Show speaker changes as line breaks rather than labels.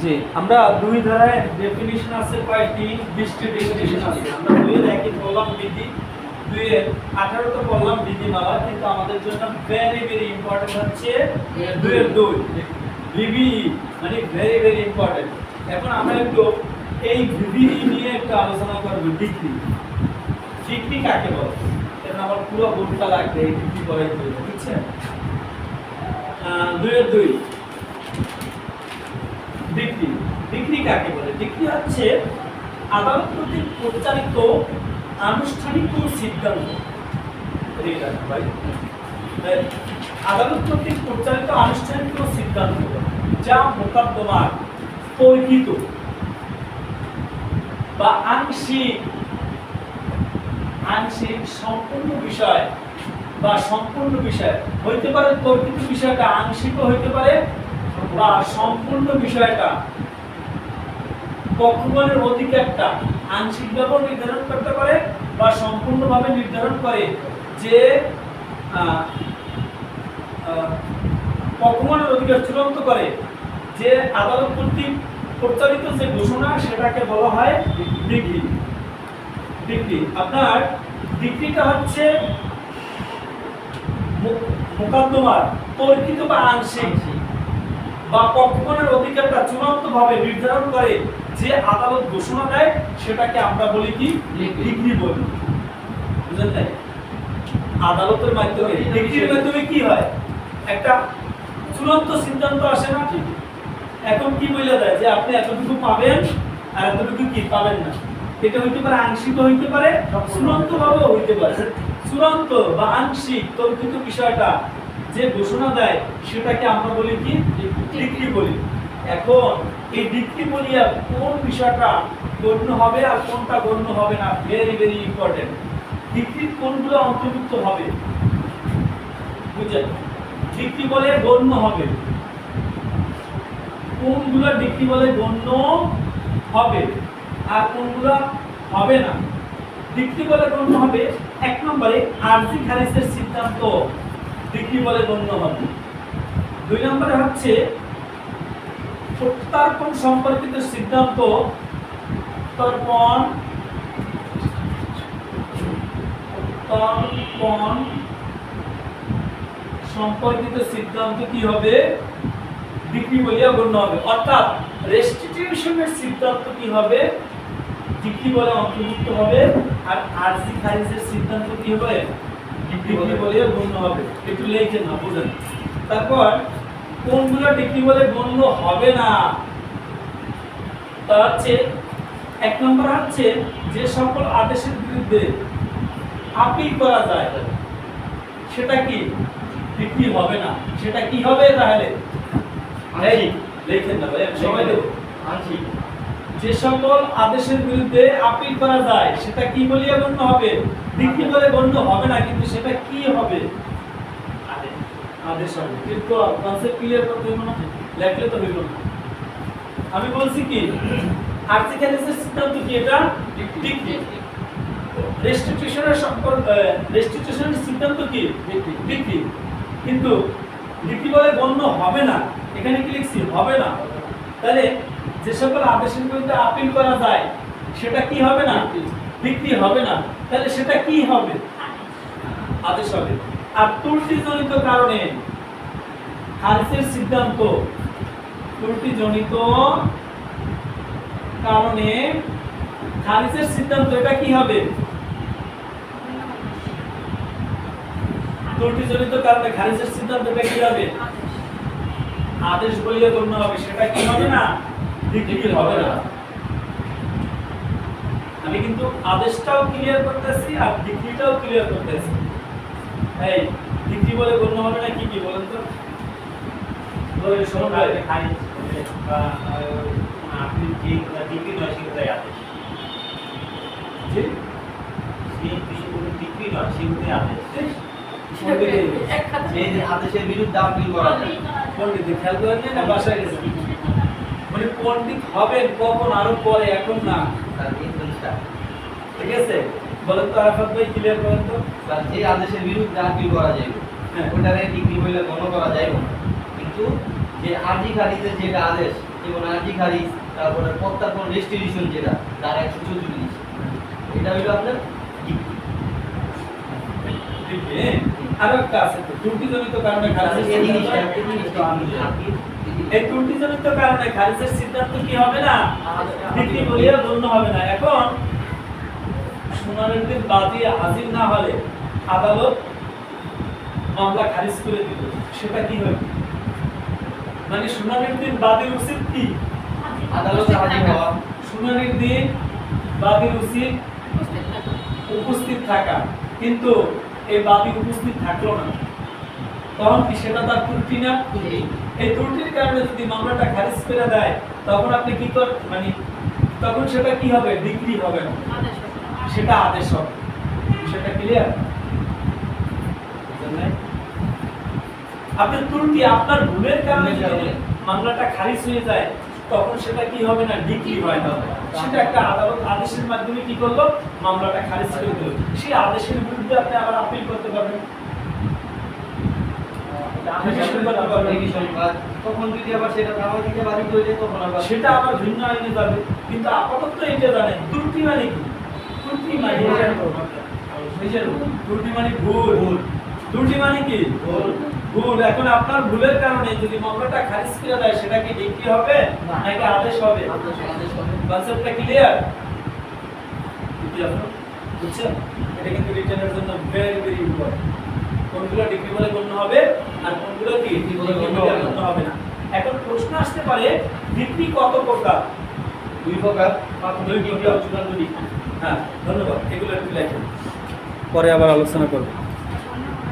জি, আমরা দুই ধারায় ডেফিনিশন আছে কয়েকটি বিশটি ডেফিনিশন আছে। আমরা দুইয়ের একই পড়লাম বিধি, দুইয়ের আঠারোতে পড়লাম বিধিমালা, কিন্তু আমাদের জন্য ভেরি ভেরি ইম্পর্টেন্ট হচ্ছে দুইয়ের দুই ভিভি মানে ভেরি ভেরি ইম্পর্টেন্ট এখন আমরা একটু এই ভিভি নিয়ে একটু আলোচনা করব ডিগ্রি ডিগ্রি কাকে বলে? এখন আমার পুরো বোর্ডটা লাগবে, এই ডিগ্রি করাই বুঝছেন? দুইয়ের দুই ডিগ্রি ডিগ্রি কাকে বলে ডিগ্রি হচ্ছে আদালত কর্তৃক পরিচালিত আনুষ্ঠানিক কোনো সিদ্ধান্ত ভাই। আদালত কর্তৃক পরিচালিত আনুষ্ঠানিক কোনো সিদ্ধান্ত যা মোকদ্দমার তর্কিত বা আংশিক আংশিক সম্পূর্ণ বিষয় বা সম্পূর্ণ বিষয় হইতে পারে তর্কিত বিষয়টা আংশিকও হইতে পারে বা সম্পূর্ণ বিষয়টা পক্ষগণের অধিকারটা আংশিকভাবে নির্ধারণ করতে পারে বা সম্পূর্ণভাবে নির্ধারণ করে যে পক্ষগণের অধিকার চূড়ান্ত করে। যে আদালত কর্তৃক প্রচারিত যে ঘোষণা, সেটাকে বলা হয় ডিগ্রি। ডিগ্রি। আপনার ডিগ্রিটা হচ্ছে মোকদ্দমার, তর্কিত বা আংশিক। বা পক্ষগণের অধিকারটা চূড়ান্তভাবে নির্ধারণ করে যে আদালত ঘোষণা দেয় সেটাকে আমরা বলি কি?
ডিগ্রি।
বলি। বুঝলেন আদালতের মাধ্যমে ডিগ্রির মাধ্যমে কি হয়? একটা চূড়ান্ত সিদ্ধান্ত আসে না? এখন কি বলে দেয়? যে আপনি এতটুকু পাবেন আর এতটুকু কি পাবেন না? এটা হইতে পারে আংশিক হইতে পারে চূড়ান্ত ভাবে হইতে পারে। চূড়ান্ত বা আংশিক তর্কিত বিষয়টা যে ঘোষণা দেয় সেটাকে আমরা বলি কি? ডিগ্রি বলি। এখন এই ডিগ্রি বলিয়া কোন বিষয়টা গণ্য হবে আর কোনটা গণ্য হবে না? ভেরি ভেরি ইম্পর্টেন্ট ডিগ্রি কোনগুলো অন্তর্ভুক্ত হবে? বুঝলেন? ডিগ্রি বলে গণ্য হবে। কোনগুলো ডিগ্রি বলে গণ্য হবে আর কোনগুলো হবে না? ডিগ্রি বলে গণ্য হবে, এক নম্বরে আরজি খারিজের সিদ্ধান্ত ডিগ্রি বলে গণ্য হবে। দুই নম্বরে হচ্ছে প্রত্যার্পণ সম্পর্কিত সিদ্ধান্ত তর্পণ প্রত্যার্পণ সম্পর্কিত সিদ্ধান্ত কি হবে? ডিগ্রি বলিয়া গণ্য হবে। অর্থাৎ রেস্টিটিউশনের সিদ্ধান্ত কি হবে? ডিগ্রি বলে অন্তর্ভুক্ত হবে। আর আরজি খারিজের সিদ্ধান্ত কি হবে? ডিগ্রি বলিয়া গণ্য হবে। একটু লিখে না, বুঝেন। তারপর কোনগুলো ডিগ্রি বলে গণ্য হবে না? তা হচ্ছে এক নম্বর হচ্ছে যে সকল আদেশের বিরুদ্ধে আপিল করা যায় সেটা কি? বিক্রি হবে না? সেটা কি হবে তাহলে? এই, লেখেন না সময় দেবো যে সকল আদেশের বিরুদ্ধে আপিল করা যায় সেটা কি বলিয়া গণ্য হবে? বিক্রি বলে গণ্য হবে না কিন্তু সেটা কি হবে? আদেশ হবে। কিন্তু কনসেপ্ট ক্লিয়ার করতে হইব না, লেখলে তো হইব না। আমি বলছি কি আর্থিক সিদ্ধান্ত কি এটা? ডিগ্রি রেস্টিটিউশনের সম্পর্ক রেস্টিটিউশনের সিদ্ধান্ত কি? ডিগ্রি কিন্তু ডিগ্রি বলে গণ্য হবে না। এখানে কি লিখছি? হবে না। তাহলে যে সকল আদেশের বিরুদ্ধে আপিল করা যায়, সেটা কি হবে না? বিক্রি হবে না। তাহলে সেটা কি হবে? আদেশ হবে। আর ত্রুটিজনিত কারণে খারিজের সিদ্ধান্ত ত্রুটিজনিত কারণে খারিজের সিদ্ধান্ত এটা কি হবে? ত্রুটিজনিত কারণে খারিজের সিদ্ধান্ত এটা কি হবে? আদেশ বলিয়া গণ্য হবে সেটা কি হবে না? ডিগ্রি হবে না। আমি কিন্তু আদেশটাও ক্লিয়ার করতেছি আর ডিগ্রিটাও ক্লিয়ার করতেছি। এই ডিগ্রি বলে গণ্য হবে না কি কি বলেন তো?
আপনি যে ডিগ্রি নয় সেগুলোই আদেশ
জি?
বিষয়গুলো ডিগ্রি নয় সেগুলোই আদেশ
পণ্ডিত,
এই যে আদেশের বিরুদ্ধে আপিল করা যায়
পণ্ডিত খেয়াল করেন না বাসায় গেছে। মানে পণ্ডিত হবেন কখন আরও পরে এখন না। ঠিক আছে? বলেন তো আরাফাত ভাই ক্লিয়ার করেন তো।
তার যে আদেশের বিরুদ্ধে আপিল করা যাইবে
হ্যাঁ।
ওটারে ডিগ্রি বলে গণ্য করা যাইবে কিন্তু
যে আরজি খারিজের যেটা আদেশ যেমন আরজি খারিজ তারপরে প্রত্যার্পণ রেস্টিটিউশন যেটা তার একশো চৌচল্লিশ। এটা হইল আপনার?
আরও একটা আছে তো ত্রুটিজনিত কারণে
এই
ত্রুটিজনিত কারণে খারিজের সিদ্ধান্ত কি হবে না? ডিগ্রি বলিয়া গণ্য হবে না। এখন শুনানির দিন বাদী হাজির না হলে আদালত মামলা খারিজ করে দিল। সেটা কি হবে মানে শুনানির দিন বাদীর উচিত কি?
আদালতে হাজির হওয়া।
শুনানির দিন বাদীর উচিত উপস্থিত থাকা। কিন্তু এই বাদী উপস্থিত থাকল না। তখন কি সেটা তার ত্রুটি না? এই ত্রুটির কারণে যদি মামলাটা খারিজ করে দেয় তখন আপনি কি কর মানে তখন সেটা কি হবে? ডিগ্রি হবে না। সেটা আদেশ হবে। সেটা ক্লিয়ার আপনার ত্রুটি আপনার ভুলের কারণে যদি মামলাটা খারিজ হয়ে যায় তখন সেটা কি হবে না ডিগ্রি হয় না? সেটা একটা আদালত আদেশের মাধ্যমে কি করল? মামলাটা খারিজ করে দিল। সেই আদেশের বিরুদ্ধে আপনি আবার আপিল করতে পারবেন।
সেটা আবার
ভিন্ন আইনে যাবে। কিন্তু আপাতত এটা জানেন ত্রুটি মানে কি? ত্রুটি মানে ত্রুটি মানে ভুল।
ভুল।
ত্রুটি মানে কি?
ভুল।
ভুল। এখন আপনার ভুলের কারণে যদি মামলাটা খারিজ করে দেয় সেটা কি ডিগ্রি হবে? নাকি আদেশ হবে?
আদেশ আদেশ হবে।
কনসেপ্টটা ক্লিয়ার বুঝছেন? এটা কিন্তু রিটার্নের জন্য ভেরি ভেরি ইম্পর্টেন্ট কোনগুলো ডিগ্রি বলে গণ্য হবে আর কোনগুলো কি
ডিগ্রি বলে গণ্য হবে না।
গণ্য হবে না। এখন প্রশ্ন আসতে পারে ডিগ্রি কত প্রকার?
দুই প্রকার।
দুই প্রকার।
চূড়ান্ত ডিগ্রি
হ্যাঁ ধন্যবাদ। এগুলো একটু লেখেন। পরে আবার আলোচনা করব।